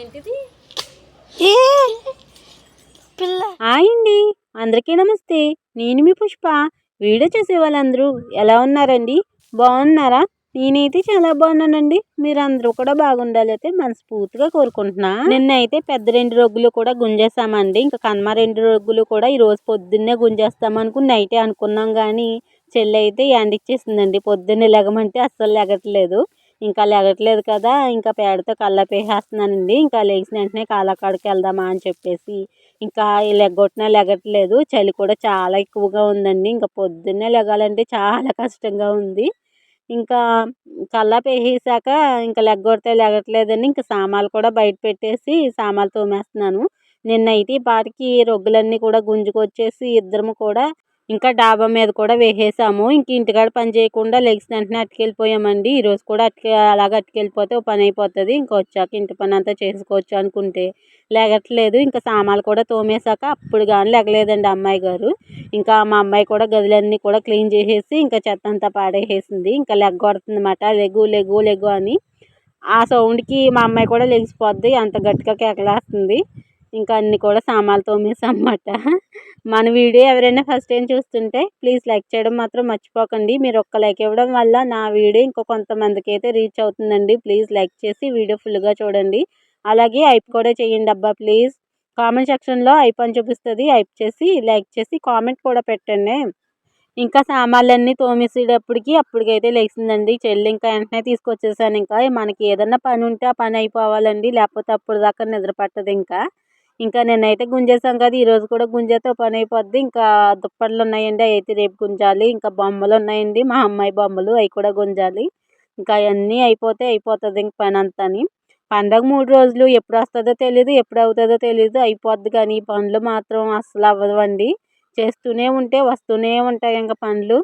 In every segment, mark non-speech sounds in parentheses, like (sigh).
ఏంటిది? పిల్ల. అందరికీ నమస్తే. నేను మీ పుష్ప. వీడియో చూసే వాళ్ళందరూ ఎలా ఉన్నారండి? బాగున్నారా? నేనైతే చాలా బాగున్నానండి. మీరు అందరూ కూడా బాగుండాలి అయితే మనస్ఫూర్తిగా కోరుకుంటున్నా. నిన్న అయితే పెద్ద రెండు రొగ్గులు కూడా గుంజేసామండి ఇంకా కన్మ రెండు రొగ్గులు కూడా ఈ రోజు పొద్దున్నే గుంజేస్తాం అనుకుని నైటే అనుకున్నాం కానీ చెల్లి అయితే ఎండిచ్చేసిందండి పొద్దున్నే లెగమంటే అస్సలు లెగట్లేదు. ఇంకా లెగట్లేదు కదా ఇంకా పేడతో కళ్ళపేసేస్తున్నానండి. ఇంకా లేచిన వెంటనే కాళ్ళకాడికి వెళ్దామా అని చెప్పేసి ఇంకా లెగ్గొట్టినా లెగట్లేదు. చలి కూడా చాలా ఎక్కువగా ఉందండి. ఇంకా పొద్దున్నే లెగాలంటే చాలా కష్టంగా ఉంది. ఇంకా కళ్ళ వేసేసాక ఇంకా లెగ్గొడితే లెగట్లేదని ఇంకా సామాన్లు కూడా బయట పెట్టేసి సామాన్లు తోమేస్తున్నాను. నిన్నైతే ఈ పాటికి రొగ్గులన్నీ కూడా గుంజుకొచ్చేసి ఇద్దరము కూడా ఇంకా డాబా మీద కూడా వేసేసాము. ఇంక ఇంటికాడ పని చేయకుండా లెగ్స్ వెంటనే అట్టుకెళ్ళిపోయామండి ఈరోజు కూడా అట్టుకే అలాగ అట్టుకెళ్ళిపోతే ఓ పని అయిపోతుంది. ఇంకా వచ్చాక ఇంటి పని అంతా చేసుకోవచ్చు అనుకుంటే లెగట్లేదు. ఇంకా సామాన్లు కూడా తోమేశాక అప్పుడు కానీ లెగలేదండి అమ్మాయి గారు. ఇంకా మా అమ్మాయి కూడా గదులన్నీ కూడా క్లీన్ చేసేసి ఇంకా చెత్త అంతా పాడేసేసింది. ఇంకా లెగ్గొడుతుందన్నమాట. లెగు లెగు లెగు అని. ఆ సౌండ్కి మా అమ్మాయి కూడా లెగిసిపోద్ది. అంత గట్టిగా కేకలేస్తుంది. ఇంకా అన్ని కూడా సామాన్లు తోమేసాం అన్నమాట. మన వీడియో ఎవరైనా ఫస్ట్ టైం చూస్తుంటే ప్లీజ్ లైక్ చేయడం మాత్రం మర్చిపోకండి. మీరు ఒక్క లైక్ ఇవ్వడం వల్ల నా వీడియో ఇంకో కొంతమందికి అయితే రీచ్ అవుతుందండి. ప్లీజ్ లైక్ చేసి వీడియో ఫుల్గా చూడండి. అలాగే ఐప్ కూడా చేయండి అబ్బా ప్లీజ్ కామెంట్ సెక్షన్లో ఐప్ అని చూపిస్తుంది. ఐప్ చేసి లైక్ చేసి కామెంట్ కూడా పెట్టండి. ఇంకా సామాన్లన్నీ తోమేసేటప్పటికి అప్పటికైతే లేచిందండి. చెల్లి ఇంకా వెంటనే తీసుకొచ్చేసాను ఇంకా. మనకి ఏదన్నా పని ఉంటే ఆ పని అయిపోవాలండి. లేకపోతే అప్పుడు దాకా నిద్ర పట్టదు ఇంకా. ఇంకా నేనైతే గుంజేసాం కదా ఈరోజు కూడా గుంజేతో పని అయిపోద్ది. ఇంకా దుప్పట్లు ఉన్నాయండి అవి అయితే రేపు గుంజాలి. ఇంకా బొమ్మలు ఉన్నాయండి మా అమ్మాయి బొమ్మలు అవి కూడా గుంజాలి. ఇంకా అవన్నీ అయిపోతే అయిపోతుంది ఇంక పని అంతాని. పండగ మూడు రోజులు ఎప్పుడు వస్తుందో తెలియదు ఎప్పుడు అవుతుందో తెలియదు అయిపోద్ది కానీ ఈ పనులు మాత్రం అస్సలు అవ్వవండి. చేస్తూనే ఉంటే వస్తూనే ఉంటాయి ఇంకా పనులు.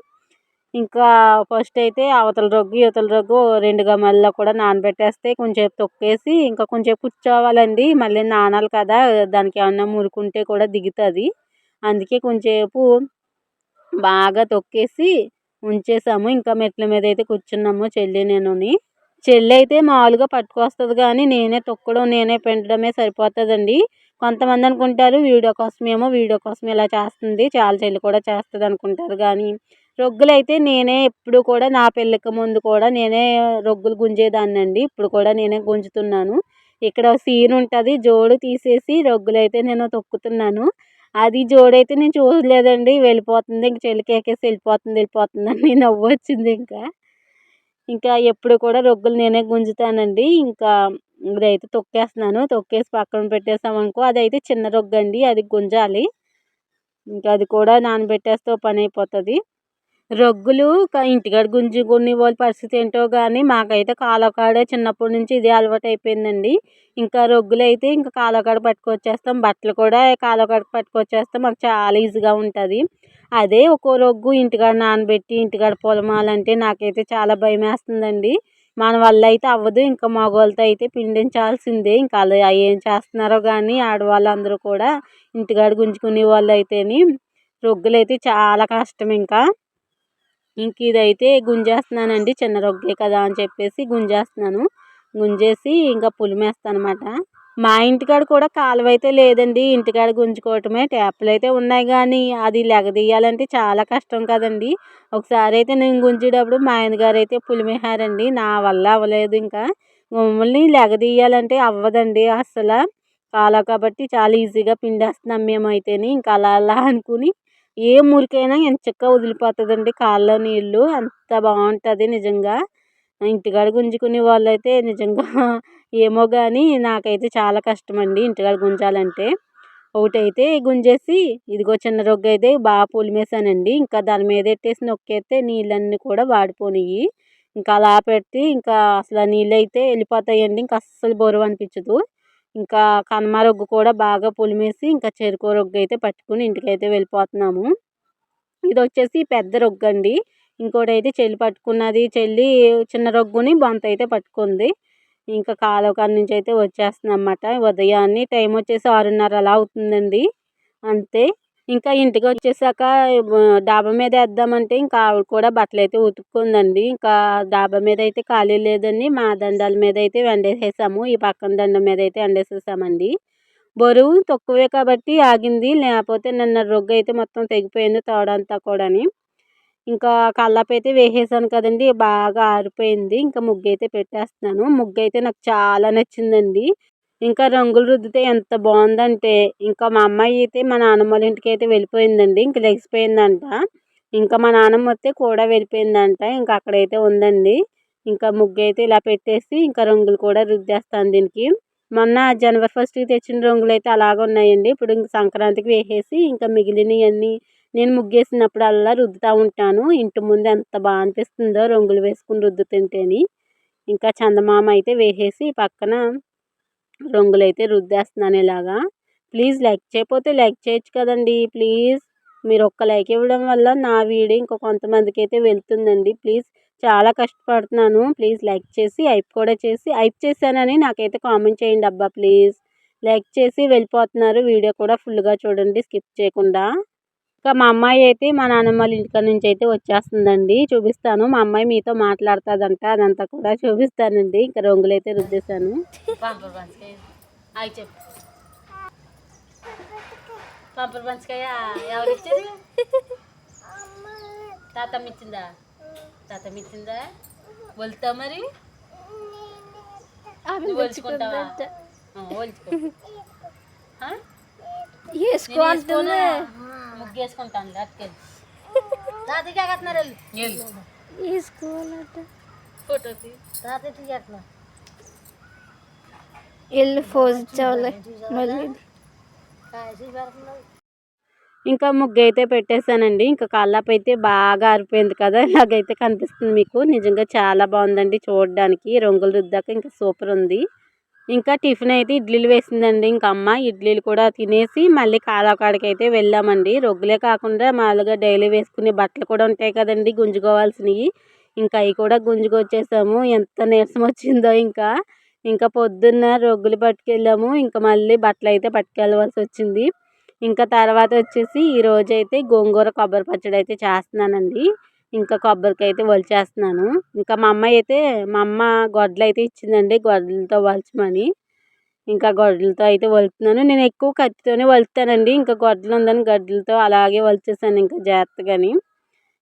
ఇంకా ఫస్ట్ అయితే అవతల రొగ్గు ఇవతల రొగ్గు రెండు గమల్లో కూడా నానబెట్టేస్తే కొంచెం తొక్కేసి ఇంకా కొంచెం కూర్చోవాలండి మళ్ళీ నానాలి కదా దానికి ఏమన్నా మురుకుంటే కూడా దిగుతుంది. అందుకే కొంచెంసేపు బాగా తొక్కేసి ఉంచేసాము. ఇంకా మెట్ల మీద అయితే కూర్చున్నాము చెల్లి నేనుని. చెల్లి అయితే మామూలుగా పట్టుకొస్తుంది కానీ నేనే తొక్కడం నేనే పెండడమే సరిపోతుందండి. కొంతమంది అనుకుంటారు వీడియో కోసమేమో వీడియో కోసం ఇలా చేస్తుంది. చాలా చెల్లి కూడా చేస్తుంది అనుకుంటారు కానీ రొగ్గులు అయితే నేనే ఎప్పుడు కూడా నా పెళ్ళికి ముందు కూడా నేనే రొగ్గులు గుంజేదాన్ని అండి ఇప్పుడు కూడా నేనే గుంజుతున్నాను. ఇక్కడ సీన్ ఉంటుంది. జోడు తీసేసి రొగ్గులు అయితే నేను తొక్కుతున్నాను. అది జోడైతే నేను చూడలేదండి. వెళ్ళిపోతుంది. ఇంక చెల్లికి వెళ్ళిపోతుంది. వెళ్ళిపోతుంది అని నవ్వు వచ్చింది ఇంకా. ఇంకా ఎప్పుడు కూడా రొగ్గులు నేనే గుంజుతానండి. ఇంకా ఇదైతే తొక్కేస్తున్నాను. తొక్కేసి పక్కన పెట్టేసామనుకో అదైతే చిన్న రొగ్గు అండి అది గుంజాలి. ఇంకా అది కూడా నానబెట్టేస్తే పని అయిపోతుంది. రొగ్గులు ఇంటికాడ గుంజుకునే వాళ్ళ పరిస్థితి ఏంటో కానీ మాకైతే కాలకాడే చిన్నప్పటి నుంచి ఇదే అలవాటు అయిపోయిందండి. ఇంకా రొగ్గులు అయితే ఇంకా కాలకాడ పట్టుకొచ్చేస్తాం. బట్టలు కూడా కాలకాడ పట్టుకొచ్చేస్తాం మాకు చాలా ఈజీగా ఉంటుంది. అదే ఒక్కో రొగ్గు ఇంటికాడ నానబెట్టి ఇంటికాడ పొలమాలంటే నాకైతే చాలా భయం వేస్తుందండి మన వల్ల అయితే అవ్వదు. ఇంకా మగవాళ్ళతో అయితే పిండించాల్సిందే. ఇంకా అలా ఏం చేస్తున్నారో కానీ ఆడవాళ్ళందరూ కూడా ఇంటికాడ గుంజుకునే వాళ్ళు అయితేని రొగ్గులు అయితే చాలా కష్టం ఇంకా. ఇంక ఇదైతే గుంజేస్తున్నానండి చిన్న రొగ్గే కదా అని చెప్పేసి గుంజేస్తున్నాను. గుంజేసి ఇంకా పులిమేస్తాను అనమాట మా ఇంటికాడ కూడా కాలువ అయితే లేదండి ఇంటికాడ గుంజుకోవటమే. ట్యాప్లు అయితే ఉన్నాయి కానీ అది లెగదీయాలంటే చాలా కష్టం కదండి. ఒకసారి అయితే నేను గుంజేటప్పుడు మా ఆయనగారు అయితే పులిమేహారండి నా వల్ల అవ్వలేదు ఇంకా. మమ్మల్ని లెగదీయాలంటే అవ్వదండి అస్సలు. కాలువ కాబట్టి చాలా ఈజీగా పిండేస్తున్నాం మేమైతేనే ఇంకా అలా అలా అనుకుని ఏ మురికైనా ఎంచక్కా వదిలిపోతుందండి కాళ్ళలో నీళ్ళు. అంత బాగుంటుంది నిజంగా. ఇంటికాడ గుంజుకునే వాళ్ళైతే నిజంగా (laughs) ఏమో కానీ నాకైతే చాలా కష్టం అండి ఇంటికాడ గుంజాలంటే. ఒకటైతే గుంజేసి ఇదిగో చిన్న రొగ్గు అయితే బాగా పులిమేసానండి. ఇంకా దాని మీద పెట్టేసి నొక్కేస్తే నీళ్ళన్నీ కూడా వాడిపోయినాయి ఇంకా అలా పెడితే ఇంకా అసలు ఆ నీళ్ళు అయితే వెళ్ళిపోతాయండి. ఇంకా అస్సలు బరువు అనిపించదు. ఇంకా కనుమ రొగ్గు కూడా బాగా పులిమేసి ఇంకా చెరుకు రొగ్గు అయితే పట్టుకుని ఇంటికైతే వెళ్ళిపోతున్నాము. ఇది వచ్చేసి పెద్ద రొగ్గు అండి. ఇంకోటి అయితే చెల్లి పట్టుకున్నది. చెల్లి చిన్న రొగ్గుని బొంత అయితే పట్టుకుంది. ఇంకా కాలువ కాడ నుంచి అయితే వచ్చేస్తుంది అన్నమాట. ఉదయాన్నే టైం వచ్చేసి ఆరున్నర అలా అవుతుందండి. అంతే. ఇంకా ఇంటికి వచ్చేసాక డాబా మీద వేద్దామంటే ఇంకా ఆవిడ కూడా బట్టలు అయితే ఉతుక్కుందండి. ఇంకా డాబా మీద అయితే ఖాళీ లేదని మా దండాల మీద అయితే ఎండేసేసాము ఈ పక్కన దండం మీద అయితే ఎండేసేసామండి. బరువు తక్కువే కాబట్టి ఆగింది. లేకపోతే నిన్న రొగ్గు అయితే మొత్తం తెగిపోయింది తోడంతా కూడాని. ఇంకా కల్లాపు అయితే వేసేసాను కదండి. బాగా ఆరిపోయింది. ఇంకా ముగ్గు అయితే పెట్టేస్తున్నాను. ముగ్గు అయితే నాకు చాలా నచ్చిందండి. ఇంకా రంగులు రుద్దితే ఎంత బాగుందంటే ఇంకా మా అమ్మాయి అయితే మా నాన్నమ్మ వాళ్ళ ఇంటికి అయితే వెళ్ళిపోయిందండి. ఇంక లెగిసిపోయిందంట ఇంకా మా నాన్నమ్మ వస్తే కూడా వెళ్ళిపోయిందంట. ఇంకా అక్కడైతే ఉందండి. ఇంకా ముగ్గు అయితే ఇలా పెట్టేసి ఇంకా రంగులు కూడా రుద్దేస్తాను దీనికి. మొన్న జనవరి ఫస్ట్కి తెచ్చిన రంగులు అయితే అలాగ ఉన్నాయండి. ఇప్పుడు ఇంక సంక్రాంతికి వేసేసి ఇంకా మిగిలినవన్నీ నేను ముగ్గేసినప్పుడు అలా రుద్దుతూ ఉంటాను. ఇంటి ముందు ఎంత బాగా అనిపిస్తుందో రంగులు వేసుకుని రుద్దుతుంటేని. ఇంకా చందమామ అయితే వేసేసి పక్కన రంగులు అయితే రుద్దేస్తున్నాను ఇలాగా ప్లీజ్ లైక్ చేయకపోతే లైక్ చేయొచ్చు కదండి. ప్లీజ్ మీరు ఒక్క లైక్ ఇవ్వడం వల్ల నా వీడియో ఇంకో కొంతమందికి అయితే వెళ్తుందండి. ప్లీజ్ చాలా కష్టపడుతున్నాను. ప్లీజ్ లైక్ చేసి ఐప్ కూడా చేసి ఐప్ చేశానని నాకైతే కామెంట్ చేయండి అబ్బా ప్లీజ్. లైక్ చేసి వెళ్ళిపోతున్నారు. వీడియో కూడా ఫుల్గా చూడండి. స్కిప్ చేయకుండా. ఇంకా మా అమ్మాయి అయితే మా నాన్నమ్మ వాళ్ళ ఇంటికాడ నుంచి అయితే వచ్చేస్తుందండి. చూపిస్తాను. మా అమ్మాయి మీతో మాట్లాడుతుందంట. అదంతా కూడా చూపిస్తానండి. ఇంకా రంగులు అయితే రుద్దేశాను. పంపర్ పంచకాయ ఎవరు ఇచ్చారు తాతమ్మ ఇచ్చిందా? తాతమ్మ ఇచ్చిందా? వలుతా మరి? నువ్వు ఆ? వేసుకో నేను అంటుంది వేసుకోనా? ముగ్గు వేసుకుంటాను అట్టుకెళ్ళి తాతయ్య కాకతున్నారు వెళ్ళు వేసుకోవాలంట ఫోటోకి తాతయ్య కట్టినా వెళ్ళి ఫోజ్ ఇచ్చావులే మళ్ళీ. ఇంకా ముగ్గు అయితే పెట్టేశానండి. ఇంకా కల్లాపు అయితే బాగా ఆరిపోయింది కదా. ఇలాగైతే కనిపిస్తుంది మీకు. నిజంగా చాలా బాగుందండి చూడడానికి. రంగులు రుద్దాక ఇంకా సూపర్ ఉంది. ఇంకా టిఫిన్ అయితే ఇడ్లీలు వేసిందండి. ఇంకా అమ్మ ఇడ్లీలు కూడా తినేసి మళ్ళీ కాలాకాడికి అయితే వెళ్ళామండి. రొగ్గులే కాకుండా మామూలుగా డైలీ వేసుకునే బట్టలు కూడా ఉంటాయి కదండి గుంజుకోవాల్సినవి. ఇంకా అవి కూడా గుంజుకొచ్చేసాము. ఎంత నీరసం వచ్చిందో ఇంకా. ఇంకా పొద్దున్న రొగ్గులు పట్టుకెళ్ళాము. ఇంకా మళ్ళీ బట్టలు అయితే పట్టుకెళ్ళవలసి వచ్చింది. ఇంకా తర్వాత వచ్చేసి ఈరోజు అయితే గోంగూర కొబ్బరి పచ్చడి అయితే చేస్తున్నానండి. ఇంకా కొబ్బరికాయ అయితే వలిచేస్తున్నాను. ఇంకా మా అమ్మ అయితే మా అమ్మ గొడ్డలు అయితే ఇచ్చిందండి గొడ్డలతో వలచమని. ఇంకా గొడ్డలతో అయితే వలుతున్నాను నేను ఎక్కువ కత్తితోనే వలుతానండి ఇంకా గొడ్డలు ఉందని గడ్డలతో అలాగే వలిచేసాను ఇంకా జాగ్రత్తగాని.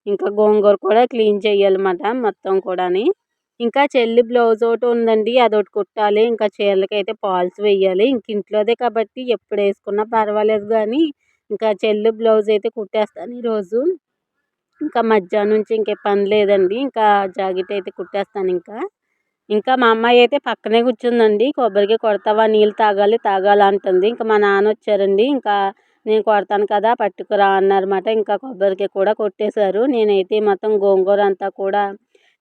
ఇంకా గోంగూర కూడా క్లీన్ చేయాలన్నమాట మొత్తం కూడాని. ఇంకా చెల్లి బ్లౌజ్ ఒకటి ఉందండి అదొకటి కుట్టాలి. ఇంకా చీరలకైతే పాల్స్ వేయాలి. ఇంక ఇంట్లోదే కాబట్టి ఎప్పుడు వేసుకున్నా పర్వాలేదు కానీ ఇంకా చెల్లి బ్లౌజ్ అయితే కుట్టేస్తాను ఈరోజు. ఇంకా మధ్యాహ్నం నుంచి ఇంకే పని లేదండి. ఇంకా జాకెట్ అయితే కుట్టేస్తాను ఇంకా. ఇంకా మా అమ్మాయి అయితే పక్కనే కూర్చుందండి. కొబ్బరికి కొడతావా? నీళ్ళు తాగాలి తాగాలి అంటుంది. ఇంకా మా నాన్న వచ్చారండి. ఇంకా నేను కొడతాను కదా పట్టుకురా అన్నారన్నమాట. ఇంకా కొబ్బరికి కూడా కొట్టేశారు. నేనైతే మొత్తం గోంగూర అంతా కూడా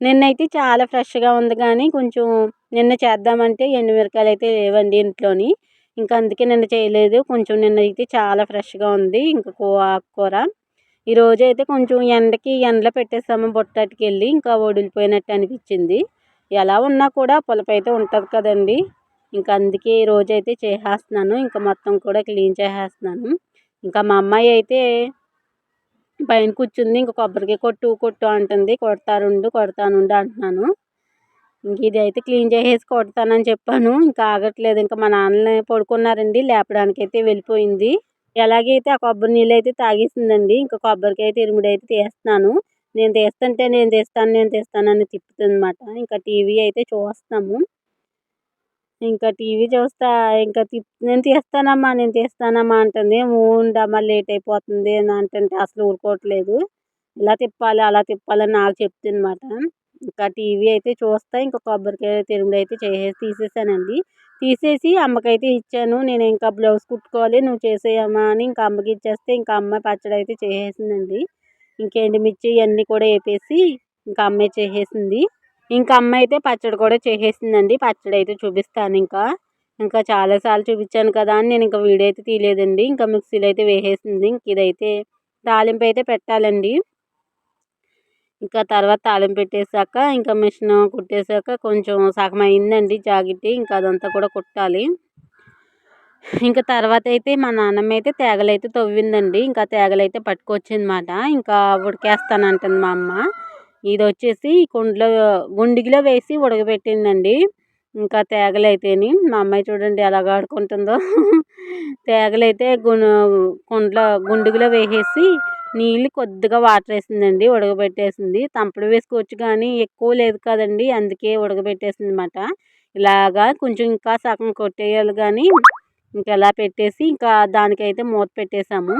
నిన్నైతే చాలా ఫ్రెష్గా ఉంది కానీ కొంచెం నిన్న చేద్దామంటే ఎండుమిరకాయలు అయితే లేవండి ఇంట్లోని. ఇంకా అందుకే నిన్న చేయలేదు. కొంచెం నిన్న అయితే చాలా ఫ్రెష్గా ఉంది. ఇంకా కూ ఆకుకూర ఈ రోజు అయితే కొంచెం ఎండకి ఎండలో పెట్టేసాము బుట్టకి వెళ్ళి ఇంకా వడిలిపోయినట్టు అనిపించింది. ఎలా ఉన్నా కూడా పులపై అయితే ఉంటుంది కదండి. ఇంకా అందుకే ఈ రోజు అయితే చేసేస్తున్నాను. ఇంకా మొత్తం కూడా క్లీన్ చేసేస్తున్నాను. ఇంకా మా అమ్మాయి అయితే పైన కూర్చుంది. ఇంకా కొబ్బరికాయ కొట్టు కొట్టు అంటుంది. కొడతానుండు కొడతానుండు అంటున్నాను. ఇంక ఇది అయితే క్లీన్ చేసేసి కొడతానని చెప్పాను. ఇంకా ఆగట్లేదు. ఇంకా మా నాన్న పడుకున్నారండి. లేపడానికి అయితే వెళ్ళిపోయింది. ఎలాగైతే ఆ కొబ్బరి నీళ్ళు అయితే తాగేసిందండి ఇంకా కొబ్బరికాయ తిరుముడు అయితే తీస్తున్నాను. నేను తీస్తుంటే నేను తీస్తాను నేను తీస్తానని తిప్పుతుంది అనమాట ఇంకా టీవీ అయితే చూస్తాము ఇంకా టీవీ చూస్తా ఇంకా తిప్ నేను తీస్తానమ్మా నేను తీస్తానమ్మా అంటుంది. ఉండమ్మా లేట్ అయిపోతుంది అని అంటుంటే అసలు ఊరుకోవట్లేదు. ఇలా తిప్పాలి అలా తిప్పాలని నాకు చెప్తుందన్నమాట. ఇంకా టీవీ అయితే చూస్తా ఇంకా కొబ్బరికాయ తిరుముడు అయితే చేసేసి తీసేసానండి. తీసేసి అమ్మకైతే ఇచ్చాను. నేను ఇంకా బ్లౌజ్ కుట్టుకోవాలి నువ్వు చేసేయమ్మా అని ఇంకా అమ్మకి ఇచ్చేస్తే ఇంకా అమ్మ పచ్చడి అయితే చేసేసిందండి. ఇంకేంటి మిర్చి ఇవన్నీ కూడా వేపేసి ఇంకా అమ్మే చేసేసింది. ఇంకా అమ్మ అయితే పచ్చడి కూడా చేసేసిందండి. పచ్చడి అయితే చూపిస్తాను ఇంకా. ఇంకా చాలాసార్లు చూపించాను కదా అని నేను ఇంకా వీడియో అయితే తీయలేదండి. ఇంకా మిక్సీలో అయితే వేసేసింది. ఇంక ఇదైతే తాలింపు అయితే పెట్టాలండి. ఇంకా తర్వాత తాలింపు పెట్టేశాక ఇంకా మిషన్ కుట్టేశాక కొంచెం సగం అయిందండి జాకెట్. ఇంకా అదంతా కూడా కుట్టాలి. ఇంకా తర్వాత అయితే మా నాన్నమ్మ అయితే తేగలైతే తవ్విందండి. ఇంకా తేగలైతే పట్టుకొచ్చిందన్నమాట. ఇంకా ఉడికేస్తానంటుంది మా అమ్మ. ఇది వచ్చేసి కుండలో గుండిగిలో వేసి ఉడకబెట్టిందండి. ఇంకా తేగలైతేని. మా అమ్మాయి చూడండి ఎలా ఆడుకుంటుందో. తేగలైతే గు కుండలో గుండిగిలో వేసేసి నీళ్ళు కొద్దిగా వాటర్ వేసిందండి ఉడకబెట్టేసింది. తంపడు వేసుకోవచ్చు కానీ ఎక్కువ లేదు కదండి అందుకే ఉడకబెట్టేసింది అనమాట ఇలాగా కొంచెం ఇంకా సగం కొట్టేయాలి కానీ ఇంకా ఇలా పెట్టేసి ఇంకా దానికైతే మూత పెట్టేసాము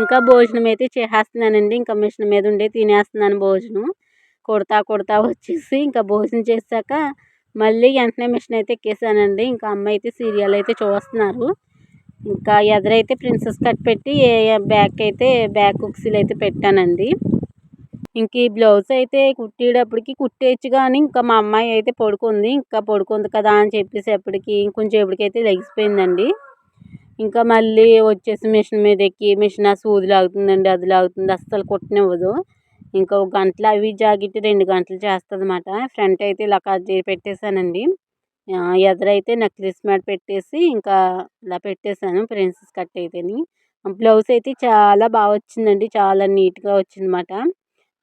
ఇంకా భోజనం అయితే చేసేస్తున్నానండి ఇంకా మిషన్ మీద ఉండే తినేస్తున్నాను భోజనం. కొడతా కొడతా వచ్చేసి ఇంకా భోజనం చేశాక మళ్ళీ వెంటనే మిషన్ అయితే ఎక్కేసానండి. ఇంకా అమ్మ అయితే సీరియల్ అయితే చూస్తున్నారు. ఇంకా ఎదురైతే ప్రిన్సెస్ కట్ పెట్టి బ్యాక్ అయితే బ్యాక్ కుక్సీలు అయితే పెట్టానండి. ఇంక ఈ బ్లౌజ్ అయితే కుట్టేటప్పటికి కుట్టేయచ్చు కానీ ఇంకా మా అమ్మాయి అయితే పడుకుంది. ఇంకా పడుకుంది కదా అని చెప్పేసేపటికి ఇంకొంచెం ఎప్పటికైతే లెగిసిపోయిందండి. ఇంకా మళ్ళీ వచ్చేసి మిషన్ మీద ఎక్కి మిషన్ ఆ సూది లాగుతుందండి అది లాగుతుంది. అస్సలు కుట్టనివ్వదు. ఇంకా ఒక గంటలు అవి జాకెట్ రెండు గంటలు చేస్తుంది అనమాట ఫ్రంట్ అయితే ఇలా కట్ చేసి పెట్టేశానండి. ఎదురైతే నెక్లెస్ మ్యాట్ పెట్టేసి ఇంకా ఇలా పెట్టేశాను ప్రిన్సెస్ కట్ అయితేని. బ్లౌజ్ అయితే చాలా బాగా వచ్చిందండి చాలా నీట్గా వచ్చిందన్నమాట.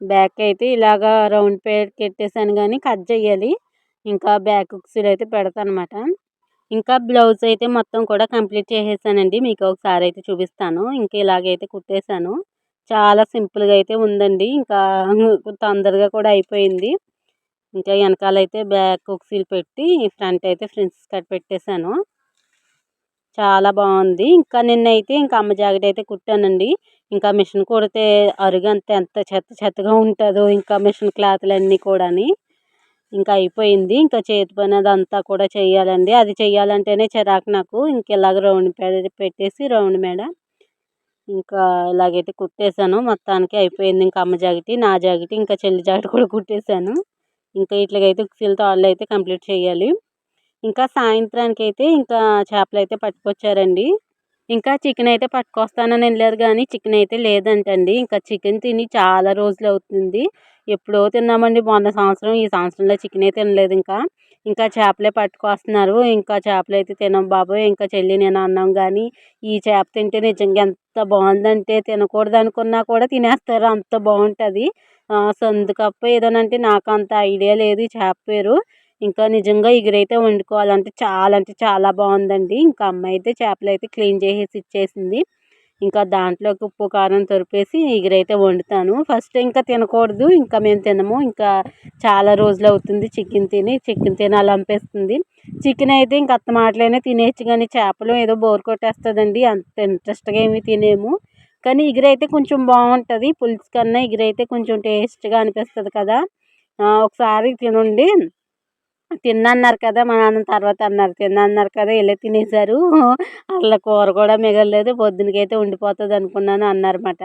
బ్యాక్ అయితే ఇలాగా రౌండ్ పేర్ పెట్టేశాను కానీ కట్ చేయాలి ఇంకా బ్యాక్ సీడ్ అయితే పెడతాను అనమాట ఇంకా బ్లౌజ్ అయితే మొత్తం కూడా కంప్లీట్ చేసేసానండి మీకు ఒకసారి అయితే చూపిస్తాను. ఇంకా ఇలాగైతే కుట్టేశాను. చాలా సింపుల్గా అయితే ఉందండి ఇంకా తొందరగా కూడా అయిపోయింది. ఇంకా వెనకాల అయితే బ్యాక్ హుక్స్లు పెట్టి ఫ్రంట్ అయితే ఫ్రిన్స్ కట్ పెట్టేశాను. చాలా బాగుంది. ఇంకా నిన్నైతే ఇంకా అమ్మ జాకెట్ అయితే కుట్టానండి. ఇంకా మిషన్ కుడితే అరుగంత ఎంత చెత్త చెత్తగా ఉంటుందో ఇంకా మిషన్ క్లాత్లన్నీ కూడాని. ఇంకా అయిపోయింది. ఇంకా చేతి పని అదంతా కూడా చేయాలండి అది చేయాలంటేనే చిరాకు నాకు. ఇంక ఇలాగ రౌండ్ పెట్టేసి రౌండ్ మేడ ఇంకా ఇలాగైతే కుట్టేశాను. మొత్తానికి అయిపోయింది. ఇంకా అమ్మ జాకెట్ నా జాకెట్ ఇంకా చెల్లి జాకెట్ కూడా కుట్టేశాను. ఇంకా ఇట్లాగైతే ఉక్సీలతో తాళ్ళు అయితే కంప్లీట్ చేయాలి. ఇంకా సాయంత్రానికి అయితే ఇంకా చేపలు అయితే పట్టుకొచ్చారండి. ఇంకా చికెన్ అయితే పట్టుకొస్తానని వెళ్ళారు కానీ చికెన్ అయితే లేదంటండి. ఇంకా చికెన్ తిని చాలా రోజులు అవుతుంది. ఎప్పుడో తిన్నామండి మొన్న సంవత్సరం ఈ సంవత్సరంలో చికెన్ అయితే తినలేదు ఇంకా. ఇంకా చేపలే పట్టుకొస్తున్నారు. ఇంకా చేపలు అయితే తినం బాబోయ్ ఇంకా చెల్లి నేను అన్నాం కానీ ఈ చేప తింటే నిజంగా ఎంత బాగుందంటే తినకూడదు అనుకున్నా కూడా తినేస్తారు. అంత బాగుంటుంది. సందుకప్ప ఏదోనంటే నాకు అంత ఐడియా లేదు చెప్పారు చేప పేరు. ఇంకా నిజంగా ఎగురైతే వండుకోవాలంటే చాలా అంటే చాలా బాగుందండి. ఇంకా అమ్మ అయితే చేపలు అయితే క్లీన్ చేసేసి ఇచ్చేసింది. ఇంకా దాంట్లోకి ఉప్పు కారం తొరిపేసి ఎగురైతే వండుతాను. ఫస్ట్ ఇంకా తినకూడదు ఇంకా మేము తినము. ఇంకా చాలా రోజులు అవుతుంది చికెన్ తిని చికెన్ తినాలనిపిస్తుంది చికెన్ అయితే ఇంక అత్త మాటలైనా తినేయచ్చు కానీ చేపలు ఏదో బోర్ కొట్టేస్తుందండి. అంత ఇంట్రెస్ట్గా ఏమి తినేము. కానీ ఎగురైతే కొంచెం బాగుంటుంది. పులుసు కన్నా ఎగురైతే కొంచెం టేస్ట్గా అనిపిస్తుంది కదా. ఒకసారి తినండి. తిన్నన్నారు కదా మా నాన్న తర్వాత అన్నారు. తిన్నన్నారు కదా వెళ్ళి తినేశారు. అసలు కూర కూడా మిగలలేదు. పొద్దునకైతే ఉండిపోతుంది అనుకున్నాను అన్నారన్నమాట.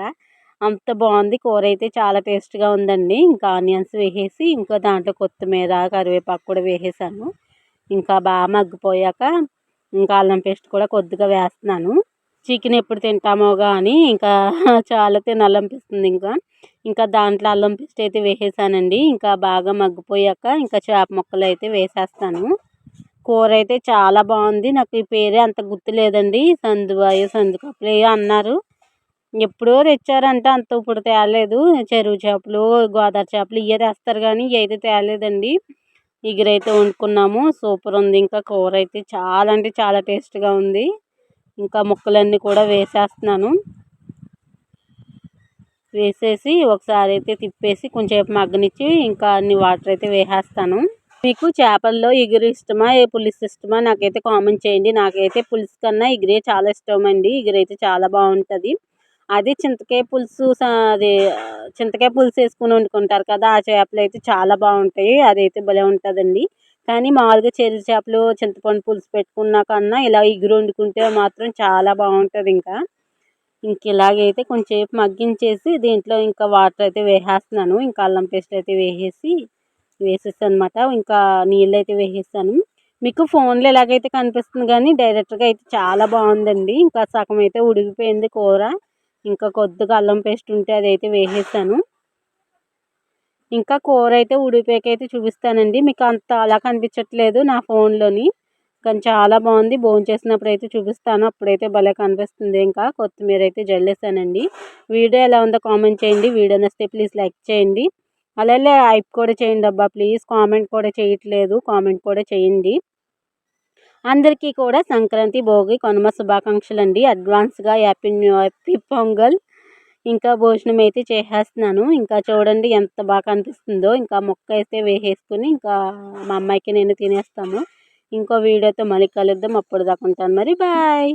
అంత బాగుంది. కూర అయితే చాలా టేస్ట్గా ఉందండి. ఇంకా ఆనియన్స్ వేసేసి ఇంకా దాంట్లో కొత్తిమీర కరివేపాకు కూడా వేసేసాను. ఇంకా బాగా మగ్గిపోయాక ఇంకా అల్లం పేస్ట్ కూడా కొద్దిగా వేస్తున్నాను. చికెన్ ఎప్పుడు తింటామో కానీ ఇంకా (laughs) చాలా తినాలనిపిస్తుంది ఇంకా. ఇంకా దాంట్లో అల్లం పేస్ట్ అయితే వేసేసానండి. ఇంకా బాగా మగ్గిపోయాక ఇంకా చేప ముక్కలు అయితే వేసేస్తాను. కూర అయితే చాలా బాగుంది. నాకు ఈ పేరే అంత గుర్తు లేదండి సందుబాయో సందుకప్పులు అన్నారు. ఎప్పుడో తెచ్చారంటే అంత ఇప్పుడు తేలేదు. చెరువు చేపలు గోదావరి చేపలు ఇవే తెస్తారు కానీ ఇవి అయితే తేలేదండి. ఇగురైతే వండుకున్నాము. సూపర్ ఉంది. ఇంకా కూర అయితే చాలా అంటే చాలా టేస్ట్గా ఉంది. ఇంకా ముక్కలన్నీ కూడా వేసేస్తున్నాను. వేసేసి ఒకసారి అయితే తిప్పేసి కొంచెంసేపు మగ్గనిచ్చి ఇంకా అన్ని వాటర్ అయితే వేసేస్తాను. మీకు చేపల్లో ఎగురు ఇష్టమా? ఏ పులుసు ఇష్టమా? నాకైతే కామెంట్ చేయండి. నాకైతే పులుసు కన్నా ఎగిరే చాలా ఇష్టం అండి ఎగురైతే చాలా బాగుంటుంది. అది చింతకాయ పులుసు అది చింతకాయ పులుసు వేసుకుని వండుకుంటారు కదా ఆ చేపలు అయితే చాలా బాగుంటాయి. అదైతే భలే ఉంటుందండి. కానీ మామూలుగా చెరువు చేపలు చింతపండు పులుసు పెట్టుకున్నాకన్నా ఇలా ఇగురు వండుకుంటే మాత్రం చాలా బాగుంటుంది ఇంకా. ఇంక ఇలాగైతే కొంచెంసేపు మగ్గించేసి దీంట్లో ఇంకా వాటర్ అయితే వేసేస్తున్నాను. ఇంకా అల్లం పేస్ట్ అయితే వేసేసి వేసేస్తాను అనమాట ఇంకా నీళ్ళు అయితే వేసేస్తాను మీకు ఫోన్లో ఎలాగైతే కనిపిస్తుంది కానీ డైరెక్ట్గా అయితే చాలా బాగుందండి. ఇంకా సగం అయితే ఉడికిపోయింది కూర. ఇంకా కొద్దిగా అల్లం పేస్ట్ ఉంటే అదైతే వేసేసాను. ఇంకా కూర అయితే ఉడిపోయాకైతే చూపిస్తానండి. మీకు అంత అలా కనిపించట్లేదు నా ఫోన్లోని. కానీ చాలా బాగుంది. భోజనం చేసినప్పుడు అయితే చూపిస్తాను. అప్పుడైతే భలే కనిపిస్తుంది. ఇంకా కొత్తిమీర అయితే జల్లేసానండి. వీడియో ఎలా ఉందో కామెంట్ చేయండి. వీడియో నచ్చితే ప్లీజ్ లైక్ చేయండి. అలాగే హైప్ కూడా చేయండి అబ్బా. ప్లీజ్ కామెంట్ కూడా చేయట్లేదు. కామెంట్ కూడా చేయండి. అందరికీ కూడా సంక్రాంతి భోగి కనుమ శుభాకాంక్షలు అండి అడ్వాన్స్గా హ్యాపీ న్యూ హ్యాపీ పొంగల్. ఇంకా భోజనం అయితే చేసేస్తున్నాను. ఇంకా చూడండి ఎంత బాగా కనిపిస్తుందో. ఇంకా మొక్క అయితే వేసేసుకుని ఇంకా మా అమ్మాయికి నేను తినేస్తాము ఇంకో వీడియోతో మళ్ళీ కలుద్దాం. అప్పుడు దాకా ఉంటాను. మరి బాయ్.